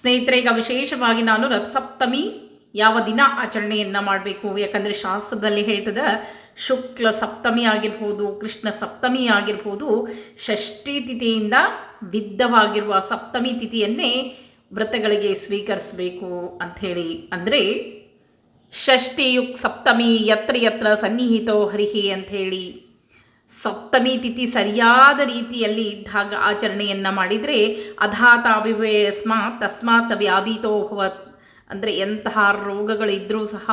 ಸ್ನೇಹಿತರೆ ಈಗ ವಿಶೇಷವಾಗಿ ನಾನು ರಥಸಪ್ತಮಿ ಯಾವ ದಿನ ಆಚರಣೆಯನ್ನು ಮಾಡಬೇಕು? ಯಾಕಂದರೆ ಶಾಸ್ತ್ರದಲ್ಲಿ ಹೇಳ್ತದ, ಶುಕ್ಲ ಸಪ್ತಮಿ ಆಗಿರ್ಬೋದು, ಕೃಷ್ಣ ಸಪ್ತಮಿ ಆಗಿರ್ಬೋದು, ಷಷ್ಠಿ ತಿಥಿಯಿಂದ ಬಿದ್ದವಾಗಿರುವ ಸಪ್ತಮಿ ತಿಥಿಯನ್ನೇ ವ್ರತಗಳಿಗೆ ಸ್ವೀಕರಿಸಬೇಕು ಅಂಥೇಳಿ ಅಂದರೆ ಷಷ್ಠಿಯುಕ್ ಸಪ್ತಮಿ ಯತ್ರ ಯತ್ರ ಸನ್ನಿಹಿತೋ ಹರಿಹಿ ಅಂಥೇಳಿ ಸಪ್ತಮಿ ತಿಥಿ ಸರಿಯಾದ ರೀತಿಯಲ್ಲಿ ಇದ್ದಾಗ ಆಚರಣೆಯನ್ನು ಮಾಡಿದರೆ ಅಧಾತಾವಿವೆ ಸ್ಮಾತ್ ತಸ್ಮಾತ್ ವ್ಯಾಧಿತೋ ಭವತ್. ಅಂದರೆ ಎಂತಹ ರೋಗಗಳಿದ್ದರೂ ಸಹ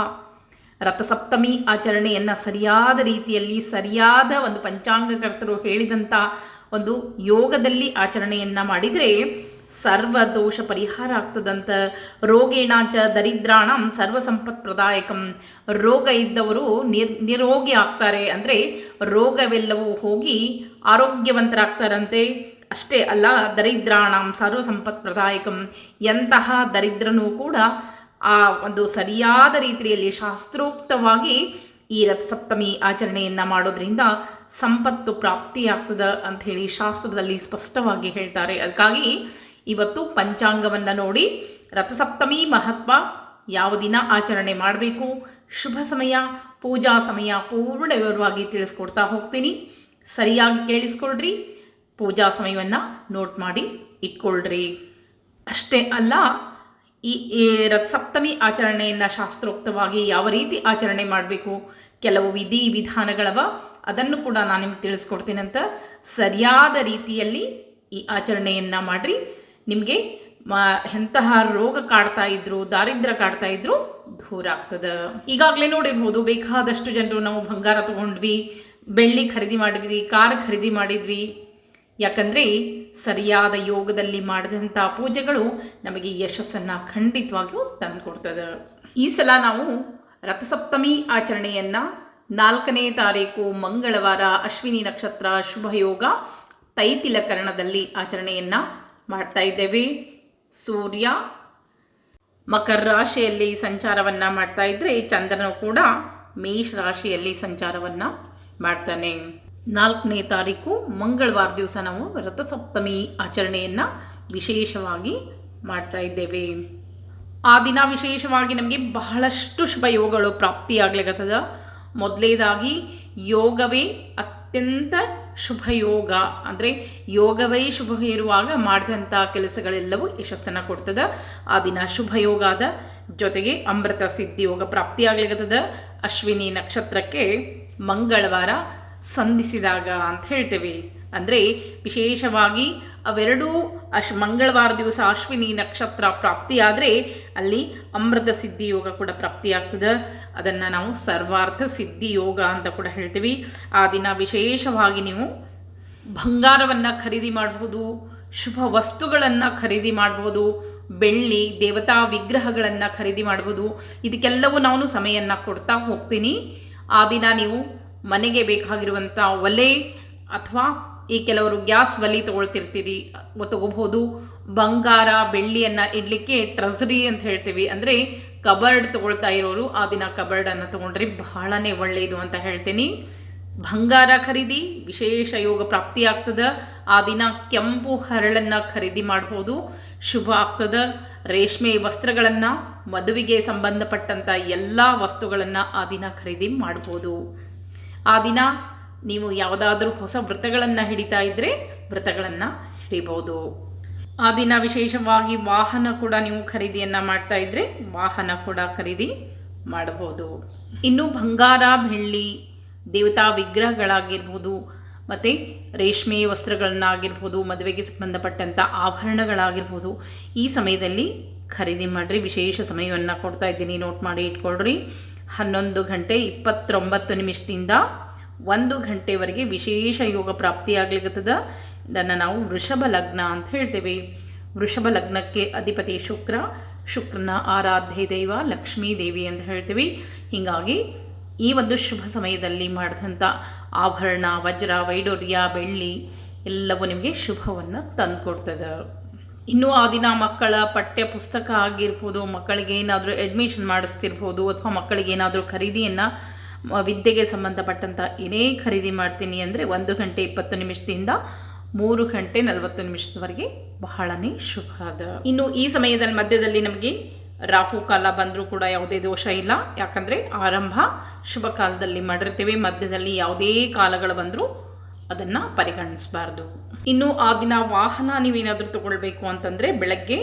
ರಥಸಪ್ತಮಿ ಆಚರಣೆಯನ್ನು ಸರಿಯಾದ ರೀತಿಯಲ್ಲಿ, ಸರಿಯಾದ ಒಂದು ಪಂಚಾಂಗಕರ್ತರು ಹೇಳಿದಂಥ ಒಂದು ಯೋಗದಲ್ಲಿ ಆಚರಣೆಯನ್ನು ಮಾಡಿದರೆ ಸರ್ವ ದೋಷ ಪರಿಹಾರ ಆಗ್ತದಂತ ರೋಗೇಣಾಚ ದರಿದ್ರಾಣಂ ಸರ್ವ ಸಂಪತ್ ಪ್ರದಾಯಕಂ ರೋಗ ಇದ್ದವರು ನಿರ್, ನಿರೋಗಿ ಆಗ್ತಾರೆ ಅಂದರೆ ರೋಗವೆಲ್ಲವೂ ಹೋಗಿ ಆರೋಗ್ಯವಂತರಾಗ್ತಾರಂತೆ. ಅಷ್ಟೇ ಅಲ್ಲ, ದರಿದ್ರಾಣಂ ಸರ್ವ ಸಂಪತ್ ಪ್ರದಾಯಕಂ ಎಂತಹ ದರಿದ್ರನೂ ಕೂಡ ಆ ಒಂದು ಸರಿಯಾದ ರೀತಿಯಲ್ಲಿ ಶಾಸ್ತ್ರೋಕ್ತವಾಗಿ ಈ ರಥಸಪ್ತಮಿ ಆಚರಣೆಯನ್ನು ಮಾಡೋದ್ರಿಂದ ಸಂಪತ್ತು ಪ್ರಾಪ್ತಿಯಾಗ್ತದೆ ಅಂಥೇಳಿ ಶಾಸ್ತ್ರದಲ್ಲಿ ಸ್ಪಷ್ಟವಾಗಿ ಹೇಳ್ತಾರೆ. ಅದಕ್ಕಾಗಿ ಇವತ್ತು ಪಂಚಾಂಗವನ್ನು ನೋಡಿ ರಥಸಪ್ತಮಿ ಮಹತ್ವ ಯಾವ ದಿನ ಆಚರಣೆ ಮಾಡಬೇಕು? ಶುಭ ಸಮಯ, ಪೂಜಾ ಸಮಯ ಪೂರ್ಣ ವಿವರವಾಗಿ ತಿಳಿಸ್ಕೊಡ್ತಾ ಹೋಗ್ತೀನಿ. ಸರಿಯಾಗಿ ಕೇಳಿಸ್ಕೊಳ್ರಿ. ಪೂಜಾ ಸಮಯವನ್ನು ನೋಟ್ ಮಾಡಿ ಇಟ್ಕೊಳ್ರಿ. ಅಷ್ಟೇ ಅಲ್ಲ ಈ ರಥಸಪ್ತಮಿ ಆಚರಣೆಯನ್ನು ಶಾಸ್ತ್ರೋಕ್ತವಾಗಿ ಯಾವ ರೀತಿ ಆಚರಣೆ ಮಾಡಬೇಕು? ಕೆಲವು ವಿಧಿ ವಿಧಾನಗಳವ, ಅದನ್ನು ಕೂಡ ನಾನು ನಿಮ್ಗೆ ತಿಳಿಸ್ಕೊಡ್ತೀನಿ ಅಂತ ಸರಿಯಾದ ರೀತಿಯಲ್ಲಿ ಈ ಆಚರಣೆಯನ್ನು ಮಾಡಿರಿ. ನಿಮಗೆ ಮಾ ಎಂತಹ ರೋಗ ಕಾಡ್ತಾ ಇದ್ರು ದಾರಿದ್ರ್ಯ ಕಾಡ್ತಾ ಇದ್ರು ದೂರ ಆಗ್ತದೆ. ಈಗಾಗಲೇ ನೋಡಿರ್ಬೋದು ಬೇಕಾದಷ್ಟು ಜನರು ನಾವು ಬಂಗಾರ ತೊಗೊಂಡ್ವಿ, ಬೆಳ್ಳಿ ಖರೀದಿ ಮಾಡಿದ್ವಿ, ಕಾರ್ ಖರೀದಿ ಮಾಡಿದ್ವಿ. ಯಾಕಂದರೆ ಸರಿಯಾದ ಯೋಗದಲ್ಲಿ ಮಾಡಿದಂಥ ಪೂಜೆಗಳು ನಮಗೆ ಯಶಸ್ಸನ್ನು ಖಂಡಿತವಾಗಿಯೂ ತಂದುಕೊಡ್ತದೆ. ಈ ಸಲ ನಾವು ರಥಸಪ್ತಮಿ ಆಚರಣೆಯನ್ನು ನಾಲ್ಕನೇ ತಾರೀಕು ಮಂಗಳವಾರ ಅಶ್ವಿನಿ ನಕ್ಷತ್ರ ಶುಭಯೋಗ ತೈತಿಲಕರಣದಲ್ಲಿ ಆಚರಣೆಯನ್ನು ಮಾಡ್ತಾ ಇದ್ದೇವೆ. ಸೂರ್ಯ, ಮಕರ ರಾಶಿಯಲ್ಲಿ ಸಂಚಾರವನ್ನು ಮಾಡ್ತಾ ಇದ್ದರೆ ಚಂದ್ರನು ಕೂಡ ಮೇಷ ರಾಶಿಯಲ್ಲಿ ಸಂಚಾರವನ್ನು ಮಾಡ್ತಾನೆ. ನಾಲ್ಕನೇ ತಾರೀಕು, ಮಂಗಳವಾರ ದಿವಸ ನಾವು ರಥಸಪ್ತಮಿ ಆಚರಣೆಯನ್ನು ವಿಶೇಷವಾಗಿ ಮಾಡ್ತಾ ಇದ್ದೇವೆ. ಆ ದಿನ ವಿಶೇಷವಾಗಿ ನಮಗೆ ಬಹಳಷ್ಟು ಶುಭ ಯೋಗಗಳು ಪ್ರಾಪ್ತಿಯಾಗ್ಲಿಕ್ಕತ್ತದ ಮೊದಲೇದಾಗಿ ಯೋಗವೇ ಅತ್ಯಂತ ಶುಭ ಯೋಗ ಅಂದರೆ ಯೋಗವೇ ಶುಭ ಇರುವಾಗ ಮಾಡಿದಂಥ ಕೆಲಸಗಳೆಲ್ಲವೂ ಯಶಸ್ಸನ್ನು ಕೊಡ್ತದೆ. ಆ ದಿನ ಶುಭ ಯೋಗದ ಜೊತೆಗೆ ಅಮೃತ ಸಿದ್ಧಿ ಯೋಗ ಪ್ರಾಪ್ತಿಯಾಗ್ಲಿಕ್ಕತ್ತದ ಅಶ್ವಿನಿ ನಕ್ಷತ್ರಕ್ಕೆ ಮಂಗಳವಾರ ಸಂಧಿಸಿದಾಗ ಅಂತ ಹೇಳ್ತೇವೆ. ಅಂದರೆ ವಿಶೇಷವಾಗಿ ಅವೆರಡೂ ಅಶ್ ಮಂಗಳವಾರ ದಿವಸ ಅಶ್ವಿನಿ ನಕ್ಷತ್ರ ಪ್ರಾಪ್ತಿಯಾದರೆ ಅಲ್ಲಿ ಅಮೃತ ಸಿದ್ಧಿ ಯೋಗ ಕೂಡ ಪ್ರಾಪ್ತಿಯಾಗ್ತದೆ. ಅದನ್ನು ನಾವು ಸರ್ವಾರ್ಥ ಸಿದ್ಧಿ ಯೋಗ ಅಂತ ಕೂಡ ಹೇಳ್ತೀವಿ. ಆ ದಿನ ವಿಶೇಷವಾಗಿ ನೀವು ಬಂಗಾರವನ್ನು ಖರೀದಿ ಮಾಡ್ಬೋದು, ಶುಭ ವಸ್ತುಗಳನ್ನು ಖರೀದಿ ಮಾಡ್ಬೋದು, ಬೆಳ್ಳಿ, ದೇವತಾ ವಿಗ್ರಹಗಳನ್ನು ಖರೀದಿ ಮಾಡ್ಬೋದು. ಇದಕ್ಕೆಲ್ಲವೂ ನಾನು ಸಮಯವನ್ನು ಕೊಡ್ತಾ ಹೋಗ್ತೀನಿ. ಆ ದಿನ ನೀವು ಮನೆಗೆ ಬೇಕಾಗಿರುವಂಥ ಒಲೆ ಅಥವಾ ಈ ಕೆಲವರು ಗ್ಯಾಸ್ ಒಲೆ ತೊಗೊಳ್ತಿರ್ತೀರಿ ತಗೋಬಹುದು ಬಂಗಾರ, ಬೆಳ್ಳಿಯನ್ನು ಇಡಲಿಕ್ಕೆ ಟ್ರೆಸರಿ ಅಂತ ಹೇಳ್ತೀವಿ. ಅಂದರೆ ಕಬರ್ಡ್ ತಗೊಳ್ತಾ ಇರೋರು ಆ ದಿನ ಕಬರ್ಡನ್ನು ತೊಗೊಂಡ್ರೆ ಬಹಳನೇ ಒಳ್ಳೆಯದು ಅಂತ ಹೇಳ್ತೀನಿ. ಬಂಗಾರ ಖರೀದಿ ವಿಶೇಷ ಯೋಗ ಪ್ರಾಪ್ತಿಯಾಗ್ತದೆ ಆ ದಿನ ಕೆಂಪು ಹರಳನ್ನು ಖರೀದಿ ಮಾಡ್ಬೋದು. ಶುಭ ಆಗ್ತದೆ. ರೇಷ್ಮೆ ವಸ್ತ್ರಗಳನ್ನು ಮದುವೆಗೆ ಸಂಬಂಧಪಟ್ಟಂಥ ಎಲ್ಲ ವಸ್ತುಗಳನ್ನು ಆ ದಿನ ಖರೀದಿ ಮಾಡ್ಬೋದು. ಆ ದಿನ ನೀವು ಯಾವುದಾದ್ರೂ ಹೊಸ ವ್ರತಗಳನ್ನು ಹಿಡಿತಾ ಇದ್ದರೆ ವ್ರತಗಳನ್ನು ಹಿಡಿಬೋದು. ಆ ದಿನ ವಿಶೇಷವಾಗಿ ವಾಹನ ಕೂಡ ನೀವು ಖರೀದಿಯನ್ನು ಮಾಡ್ತಾ ಇದ್ದರೆ ವಾಹನ ಕೂಡ ಖರೀದಿ ಮಾಡಬಹುದು ಇನ್ನು ಬಂಗಾರ, ಬೆಳ್ಳಿ, ದೇವತಾ ವಿಗ್ರಹಗಳಾಗಿರ್ಬೋದು, ಮತ್ತು ರೇಷ್ಮೆ ವಸ್ತ್ರಗಳನ್ನಾಗಿರ್ಬೋದು, ಮದುವೆಗೆ ಸಂಬಂಧಪಟ್ಟಂಥ ಆಭರಣಗಳಾಗಿರ್ಬೋದು, ಈ ಸಮಯದಲ್ಲಿ ಖರೀದಿ ಮಾಡಿರಿ. ವಿಶೇಷ ಸಮಯವನ್ನು ಕೊಡ್ತಾ ಇದ್ದೀನಿ. ನೋಟ್ ಮಾಡಿ ಇಟ್ಕೊಳ್ರಿ. ಹನ್ನೊಂದು ಗಂಟೆ ಇಪ್ಪತ್ತೊಂಬತ್ತು ನಿಮಿಷದಿಂದ ಒಂದು ಗಂಟೆವರೆಗೆ ವಿಶೇಷ ಯೋಗ ಪ್ರಾಪ್ತಿಯಾಗ್ಲಿಕ್ಕತ್ತದ ಇದನ್ನು ನಾವು ವೃಷಭ ಲಗ್ನ ಅಂತ ಹೇಳ್ತೇವೆ. ವೃಷಭ ಲಗ್ನಕ್ಕೆ ಅಧಿಪತಿ ಶುಕ್ರ, ಶುಕ್ರನ ಆರಾಧ್ಯ ದೈವ, ಲಕ್ಷ್ಮೀ ದೇವಿ ಅಂತ ಹೇಳ್ತೀವಿ. ಹೀಗಾಗಿ ಈ ಒಂದು ಶುಭ ಸಮಯದಲ್ಲಿ ಮಾಡಿದಂಥ ಆಭರಣ, ವಜ್ರ ವೈಡೂರ್ಯ ಬೆಳ್ಳಿ ಎಲ್ಲವೂ ನಿಮಗೆ ಶುಭವನ್ನು ತಂದುಕೊಡ್ತದೆ. ಇನ್ನು ಆ ದಿನ ಮಕ್ಕಳ ಪಠ್ಯ ಪುಸ್ತಕ ಆಗಿರ್ಬೋದು, ಮಕ್ಕಳಿಗೆ ಏನಾದರೂ ಅಡ್ಮಿಷನ್ ಮಾಡಿಸ್ತಿರ್ಬೋದು ಅಥವಾ ಮಕ್ಕಳಿಗೆ ಏನಾದರೂ ಖರೀದಿಯನ್ನು ವಿದ್ಯೆಗೆ ಸಂಬಂಧಪಟ್ಟಂಥ ಏನೇ ಖರೀದಿ ಮಾಡ್ತೀನಿ ಅಂದರೆ ಒಂದು ಗಂಟೆ ಇಪ್ಪತ್ತು ನಿಮಿಷದಿಂದ ಮೂರು ಗಂಟೆ ನಲವತ್ತು ನಿಮಿಷದವರೆಗೆ ಬಹಳನೇ ಶುಭ ಅದ. ಇನ್ನು ಈ ಸಮಯದಲ್ಲಿ ಮಧ್ಯದಲ್ಲಿ ನಮಗೆ ರಾಹು ಕಾಲ ಬಂದರೂ ಕೂಡ ಯಾವುದೇ ದೋಷ ಇಲ್ಲ. ಯಾಕಂದರೆ ಆರಂಭ ಶುಭ ಕಾಲದಲ್ಲಿ ಮಾಡಿರ್ತೀವಿ. ಮಧ್ಯದಲ್ಲಿ ಯಾವುದೇ ಕಾಲಗಳು ಬಂದರೂ ಅದನ್ನು ಪರಿಗಣಿಸಬಾರ್ದು. ಇನ್ನು ಆ ದಿನ ವಾಹನ ನೀವೇನಾದರೂ ತಗೊಳ್ಬೇಕು ಅಂತಂದರೆ ಬೆಳಗ್ಗೆ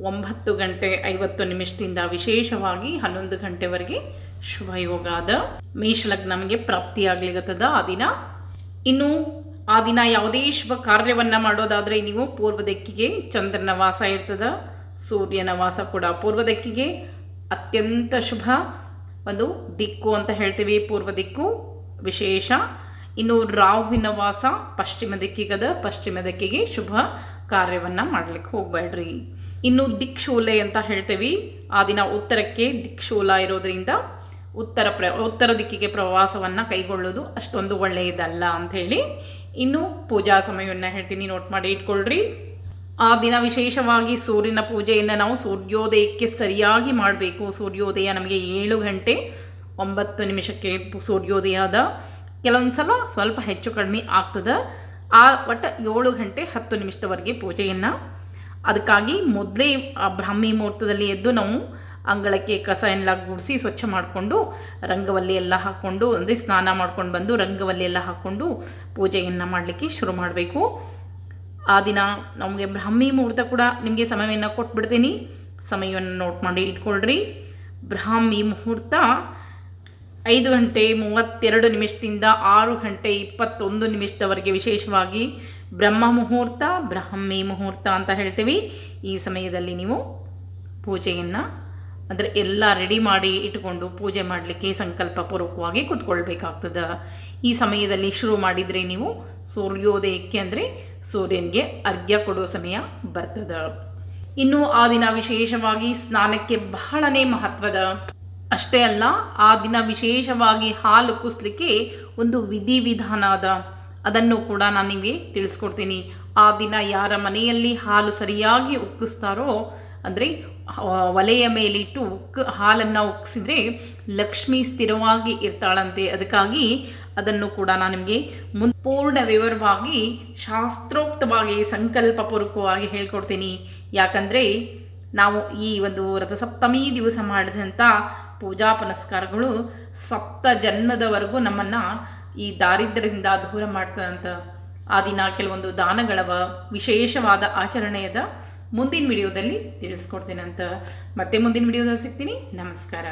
ಒಂಬತ್ತು ಗಂಟೆ ಐವತ್ತು ನಿಮಿಷದಿಂದ ವಿಶೇಷವಾಗಿ ಹನ್ನೊಂದು ಗಂಟೆವರೆಗೆ ಶುಭಯೋಗ ಅದ ಮೇಷಲಗ್ನಮಗೆ ಪ್ರಾಪ್ತಿ ಪ್ರಾಪ್ತಿಯಾಗ್ಲಿಗತ್ತದ ಆ ದಿನ. ಇನ್ನು ಆ ದಿನ ಯಾವುದೇ ಶುಭ ಕಾರ್ಯವನ್ನು ಮಾಡೋದಾದರೆ ನೀವು ಪೂರ್ವ ದಿಕ್ಕಿಗೆ ಚಂದ್ರನ ವಾಸ ಇರ್ತದ ಸೂರ್ಯನ ವಾಸ ಕೂಡ ಪೂರ್ವ ದಿಕ್ಕಿಗೆ ಅತ್ಯಂತ ಶುಭ. ಒಂದು ದಿಕ್ಕು ಅಂತ ಹೇಳ್ತೀವಿ ಪೂರ್ವ ದಿಕ್ಕು ವಿಶೇಷ. ಇನ್ನು ರಾಹುವಿನ ವಾಸ ಪಶ್ಚಿಮ ದಿಕ್ಕಿಗದ ಪಶ್ಚಿಮ ದಿಕ್ಕಿಗೆ ಶುಭ ಕಾರ್ಯವನ್ನು ಮಾಡಲಿಕ್ಕೆ ಹೋಗಬೇಡ್ರಿ. ಇನ್ನು ದಿಕ್ಷೋಲೆ ಅಂತ ಹೇಳ್ತೀವಿ. ಆ ದಿನ ಉತ್ತರಕ್ಕೆ ದಿಕ್ಷೂಲ ಇರೋದರಿಂದ ಉತ್ತರ ಪ್ರ, ಉತ್ತರ ದಿಕ್ಕಿಗೆ ಪ್ರವಾಸವನ್ನು ಕೈಗೊಳ್ಳೋದು ಅಷ್ಟೊಂದು ಒಳ್ಳೆಯದಲ್ಲ ಅಂಥೇಳಿ ಇನ್ನು ಪೂಜಾ ಸಮಯವನ್ನು ಹೇಳ್ತೀನಿ. ನೋಟ್ ಮಾಡಿ ಇಟ್ಕೊಳ್ರಿ. ಆ ದಿನ ವಿಶೇಷವಾಗಿ ಸೂರ್ಯನ ಪೂಜೆಯನ್ನು ನಾವು ಸೂರ್ಯೋದಯಕ್ಕೆ ಸರಿಯಾಗಿ ಮಾಡಬೇಕು. ಸೂರ್ಯೋದಯ ನಮಗೆ ಏಳು ಗಂಟೆ ಒಂಬತ್ತು ನಿಮಿಷಕ್ಕೆ ಸೂರ್ಯೋದಯ ಅದ. ಕೆಲವೊಂದು ಸಲ ಸ್ವಲ್ಪ ಹೆಚ್ಚು ಕಡಿಮೆ ಆಗ್ತದೆ. ಆ ಒಟ್ಟು ಏಳು ಗಂಟೆ ಹತ್ತು ನಿಮಿಷದವರೆಗೆ ಪೂಜೆಯನ್ನು. ಅದಕ್ಕಾಗಿ ಮೊದಲೇ ಆ ಬ್ರಾಹ್ಮಿ ಮುಹೂರ್ತದಲ್ಲಿ ಎದ್ದು ನಾವು ಅಂಗಳಕ್ಕೆ ಕಸ ಎಲ್ಲ ಗುಡಿಸಿ ಸ್ವಚ್ಛ ಮಾಡಿಕೊಂಡು ರಂಗವಲ್ಲಿ ಎಲ್ಲ ಹಾಕ್ಕೊಂಡು ಅಂದರೆ ಸ್ನಾನ ಮಾಡ್ಕೊಂಡು ಬಂದು ರಂಗವಲ್ಲಿ ಎಲ್ಲ ಹಾಕ್ಕೊಂಡು ಪೂಜೆಯನ್ನು ಮಾಡಲಿಕ್ಕೆ ಶುರು ಮಾಡಬೇಕು. ಆ ದಿನ ನಮಗೆ ಬ್ರಾಹ್ಮಿ ಮುಹೂರ್ತ ಕೂಡ ನಿಮಗೆ ಸಮಯವನ್ನು ಕೊಟ್ಬಿಡ್ತೀನಿ. ಸಮಯವನ್ನು ನೋಟ್ ಮಾಡಿ ಇಟ್ಕೊಳ್ರಿ. ಬ್ರಾಹ್ಮಿ ಮುಹೂರ್ತ ಐದು ಗಂಟೆ ಮೂವತ್ತೆರಡು ನಿಮಿಷದಿಂದ ಆರು ಗಂಟೆ ಇಪ್ಪತ್ತೊಂದು ನಿಮಿಷದವರೆಗೆ ವಿಶೇಷವಾಗಿ ಬ್ರಹ್ಮ ಮುಹೂರ್ತ, ಬ್ರಹ್ಮಿ ಮುಹೂರ್ತ ಅಂತ ಹೇಳ್ತೀವಿ. ಈ ಸಮಯದಲ್ಲಿ ನೀವು ಪೂಜೆಯನ್ನು ಅಂದರೆ ಎಲ್ಲ ರೆಡಿ ಮಾಡಿ ಇಟ್ಕೊಂಡು ಪೂಜೆ ಮಾಡಲಿಕ್ಕೆ ಸಂಕಲ್ಪಪೂರ್ವಕವಾಗಿ ಕೂತ್ಕೊಳ್ಬೇಕಾಗ್ತದೆ. ಈ ಸಮಯದಲ್ಲಿ ಶುರು ಮಾಡಿದರೆ ನೀವು ಸೂರ್ಯೋದಯಕ್ಕೆ ಅಂದರೆ ಸೂರ್ಯನಿಗೆ ಅರ್ಘ್ಯ ಕೊಡೋ ಸಮಯ ಬರ್ತದೆ. ಇನ್ನು ಆ ದಿನ ವಿಶೇಷವಾಗಿ ಸ್ನಾನಕ್ಕೆ ಬಹಳನೇ ಮಹತ್ವದ ಅಷ್ಟೇ ಅಲ್ಲ, ಆ ದಿನ ವಿಶೇಷವಾಗಿ ಹಾಲು ಕುಸ್ಲಿಕ್ಕೆ ಒಂದು ವಿಧಿವಿಧಾನ ಅದ. ಅದನ್ನು ಕೂಡ ನಾನು ನಿಮಗೆ ತಿಳಿಸ್ಕೊಡ್ತೀನಿ. ಆ ದಿನ ಯಾರ ಮನೆಯಲ್ಲಿ ಹಾಲು ಸರಿಯಾಗಿ ಉಕ್ಕಿಸ್ತಾರೋ ಅಂದರೆ ಒಲೆಯ ಮೇಲಿಟ್ಟು ಉಕ್, ಹಾಲನ್ನು ಉಕ್ಕಿಸಿದ್ರೆ ಲಕ್ಷ್ಮಿ ಸ್ಥಿರವಾಗಿ ಇರ್ತಾಳಂತೆ. ಅದಕ್ಕಾಗಿ ಅದನ್ನು ಕೂಡ ನಾನು ನಿಮಗೆ ಮುನ್, ಪೂರ್ಣ ವಿವರವಾಗಿ, ಶಾಸ್ತ್ರೋಕ್ತವಾಗಿ, ಸಂಕಲ್ಪಪೂರ್ವಕವಾಗಿ ಹೇಳ್ಕೊಡ್ತೀನಿ. ಯಾಕಂದರೆ, ನಾವು ಈ ಒಂದು ರಥಸಪ್ತಮಿ ದಿವಸ ಮಾಡಿದಂಥ ಪೂಜಾ ಪುನಸ್ಕಾರಗಳು ಸಪ್ತ ಜನ್ಮದವರೆಗೂ ನಮ್ಮನ್ನು ಈ ದಾರಿದ್ರ್ಯದಿಂದ ದೂರ ಮಾಡ್ತದಂತ. ಆ ದಿನ ಕೆಲವೊಂದು ದಾನಗಳವ ವಿಶೇಷವಾದ ಆಚರಣೆಯದ ಮುಂದಿನ ವಿಡಿಯೋದಲ್ಲಿ ತಿಳಿಸ್ಕೊಡ್ತೀನಂತ. ಮತ್ತೆ ಮುಂದಿನ ವಿಡಿಯೋದಲ್ಲಿ ಸಿಗ್ತೀನಿ. ನಮಸ್ಕಾರ.